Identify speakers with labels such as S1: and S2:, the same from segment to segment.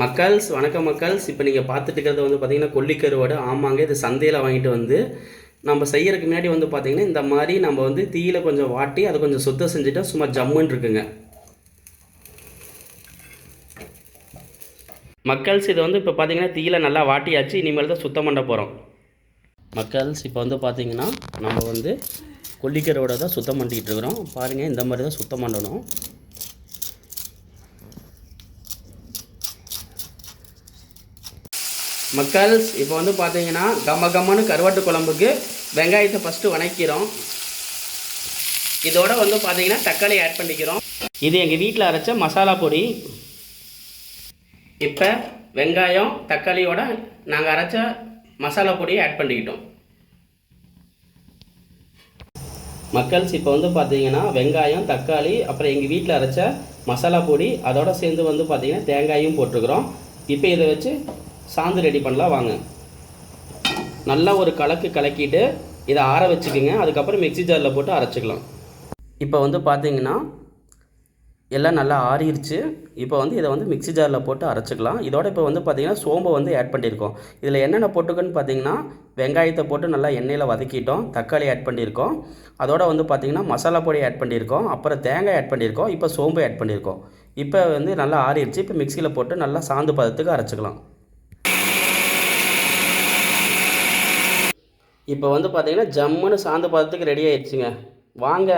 S1: மக்கள்ஸ் வணக்கம் மக்கள்ஸ். இப்போ நீங்கள் பார்த்துட்டு இருக்கிறது வந்து பார்த்தீங்கன்னா கொல்லிக்கருவாடு ஆமாங்க. இது சந்தையில் வாங்கிட்டு வந்து நம்ம செய்யறதுக்கு முன்னாடி வந்து பார்த்தீங்கன்னா இந்த மாதிரி நம்ம வந்து தீயில கொஞ்சம் வாட்டி அதை கொஞ்சம் சுத்தம் செஞ்சுட்டா சும்மா ஜம்முன்னு இருக்குங்க. மக்கள்ஸ் இதை வந்து இப்போ பார்த்தீங்கன்னா தீயில நல்லா வாட்டியாச்சு இனிமேல் தான் சுத்தம் பண்ண போகிறோம் மக்கள்ஸ் இப்போ வந்து பார்த்தீங்கன்னா நம்ம வந்து கொல்லிக்கருவோட தான் சுத்தம் பண்ணிக்கிட்டு இருக்கிறோம். பாருங்கள் இந்த மாதிரி தான் சுத்தம் பண்ணணும். மக்கள்ஸ் இப்போ வந்து பார்த்தீங்கன்னா கம்ம கம்மனு கருவாட்டு குழம்புக்கு வெங்காயத்தை ஃபஸ்ட்டு வணக்கிறோம். இதோட வந்து பார்த்தீங்கன்னா தக்காளி ஆட் பண்ணிக்கிறோம். இது எங்கள் வீட்டில் அரைச்ச மசாலா பொடி. இப்போ வெங்காயம் தக்காளியோட நாங்கள் அரைச்ச மசாலா பொடியை ஆட் பண்ணிக்கிட்டோம். மக்கள்ஸ் இப்போ வந்து பார்த்தீங்கன்னா வெங்காயம் தக்காளி அப்புறம் எங்கள் வீட்டில் அரைச்ச மசாலா பொடி அதோட சேர்ந்து வந்து பார்த்தீங்கன்னா தேங்காயும் போட்டிருக்கிறோம் இப்போ இதை வச்சு சாந்து ரெடி பண்ணலாம் வாங்க. நல்லா ஒரு கலக்கு கலக்கிட்டு இதை ஆற வச்சுக்கோங்க. அதுக்கப்புறம் மிக்ஸி ஜாரில் போட்டு அரைச்சிக்கலாம். இப்போ வந்து பார்த்தீங்கன்னா எல்லாம் நல்லா ஆறிடுச்சு இப்போ வந்து இதை வந்து மிக்ஸி ஜாரில் போட்டு அரைச்சிக்கலாம். இதோட இப்போ வந்து பார்த்திங்கன்னா சோம்பை வந்து ஆட் பண்ணியிருக்கோம். இதில் என்னென்ன போட்டுக்கோன்னு பார்த்தீங்கன்னா வெங்காயத்தை போட்டு நல்லா எண்ணெயில் வதக்கிட்டோம். தக்காளி ஆட் பண்ணியிருக்கோம். அதோட வந்து பார்த்தீங்கன்னா மசாலா பொடி ஆட் பண்ணியிருக்கோம். அப்புறம் தேங்காய் ஆட் பண்ணியிருக்கோம். இப்போ சோம்பு ஆட் பண்ணியிருக்கோம். இப்போ வந்து நல்லா ஆறிடுச்சு இப்போ மிக்சியில் போட்டு நல்லா சாந்து பதத்துக்கு அரைச்சிக்கலாம். இப்போ வந்து பார்த்தீங்கன்னா ஜம்முன்னு சாந்து பார்த்ததுக்கு ரெடி ஆயிடுச்சுங்க. வாங்க.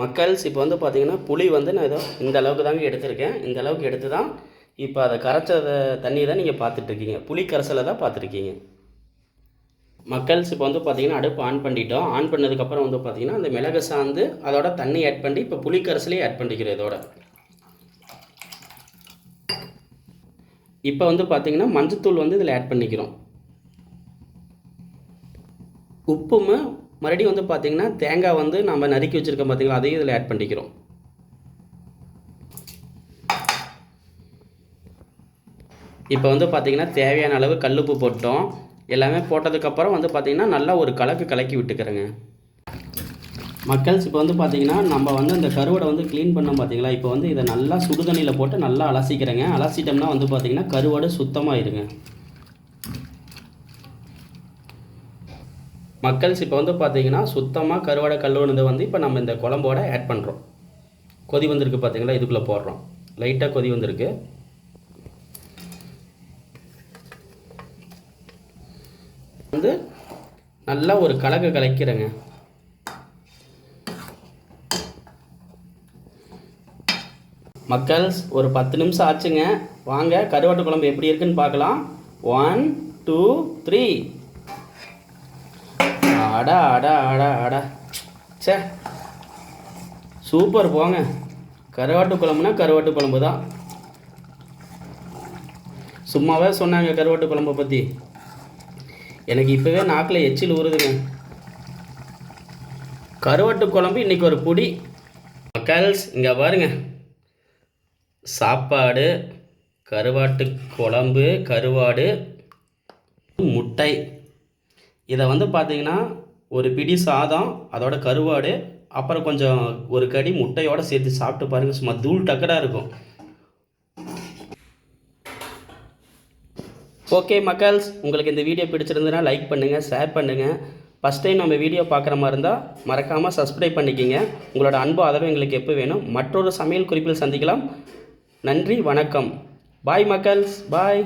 S1: மக்கள்ஸ் இப்போ வந்து பார்த்தீங்கன்னா புளி வந்து நான் ஏதோ இந்த அளவுக்கு தாங்க எடுத்திருக்கேன். இந்த அளவுக்கு எடுத்து தான் இப்போ அதை கரைச்ச தண்ணி தான் நீங்கள் பார்த்துட்ருக்கீங்க. புளி கரைசலை தான் பார்த்துருக்கீங்க. மக்கள்ஸ் இப்போ வந்து பார்த்தீங்கன்னா அடுப்பு ஆன் பண்ணிட்டோம். ஆன் பண்ணதுக்கப்புறம் வந்து பார்த்தீங்கன்னா அந்த மிளகு சாந்து அதோட தண்ணி ஆட் பண்ணி இப்போ புளி கரைசலையும் ஆட் பண்ணிக்கிறோம் இதோட. இப்போ வந்து பார்த்தீங்கன்னா மஞ்சத்தூள் வந்து இதில் ஆட் பண்ணிக்கிறோம். உப்பும் மறுபடியும் வந்து பார்த்தீங்கன்னா தேங்காய் வந்து நம்ம நறுக்கி வச்சுருக்கோம் பார்த்தீங்களா அதையும் இதில் ஆட் பண்ணிக்கிறோம். இப்போ வந்து பார்த்திங்கன்னா தேவையான அளவு கல்லுப்பு போட்டோம். எல்லாமே போட்டதுக்கப்புறம் வந்து பார்த்திங்கன்னா நல்லா ஒரு கலக்கு கலக்கி விட்டுக்கிறேங்க. மக்கள்ஸ் இப்போ வந்து பார்த்திங்கன்னா நம்ம வந்து இந்த கருவடை வந்து க்ளீன் பண்ணோம் பார்த்திங்களா இப்போ வந்து இதை நல்லா சுடுதண்ணியில் போட்டு நல்லா அலசிக்கிறேங்க. அலசிட்டோம்னா வந்து பார்த்தீங்கன்னா கருவாடு சுத்தமாயிருங்க மக்கள்ஸ் இப்போ வந்து பார்த்தீங்கன்னா சுத்தமாக கருவாடை கல்லுனதை வந்து இப்போ நம்ம இந்த குழம்போட ஆட் பண்ணுறோம் கொதி வந்திருக்கு பார்த்தீங்களா இதுக்குள்ளே போடுறோம். லைட்டாக கொதி வந்திருக்கு. வந்து நல்லா ஒரு கலக்கு கலக்கிறேங்க. மக்கள்ஸ் ஒரு பத்து நிமிஷம் ஆச்சுங்க. வாங்க கருவாட்டு குழம்பு எப்படி இருக்குன்னு பார்க்கலாம். ஒன் டூ த்ரீ அடா அடா அடா அடா. ச்சே. சூப்பர் போங்க. கருவாட்டு குழம்புனா கருவாட்டு குழம்பு தான். சும்மாவே சொன்னாங்க கருவாட்டு குழம்பை பற்றி எனக்கு இப்போவே நாக்கில் எச்சில் ஊறுதுங்க. கருவாட்டு குழம்பு இன்றைக்கி ஒரு பொடி. மக்கள்ஸ் இங்கே பாருங்க. சாப்பாடு கருவாட்டு குழம்பு கருவாடு முட்டை. இதை வந்து பார்த்தீங்கன்னா ஒரு பிடி சாதம் அதோட கருவாடு அப்புறம் கொஞ்சம் ஒரு கடி முட்டையோடு சேர்த்து சாப்பிட்டு பாருங்கள் சும்மா தூள் டக்கடாக இருக்கும். ஓகே மக்கள்ஸ் உங்களுக்கு இந்த வீடியோ பிடிச்சிருந்ததுன்னா லைக் பண்ணுங்கள் ஷேர் பண்ணுங்கள் ஃபஸ்ட் டைம் நம்ம வீடியோ பார்க்குற மாதிரி இருந்தால் மறக்காமல் சப்ஸ்கிரைப் பண்ணிக்கிங்க. உங்களோட அன்பு ஆதரவு எங்களுக்கு எப்போ வேணும்? மற்றொரு சமையல் குறிப்பில் சந்திக்கலாம். நன்றி வணக்கம். பாய் மக்கள்ஸ். பாய்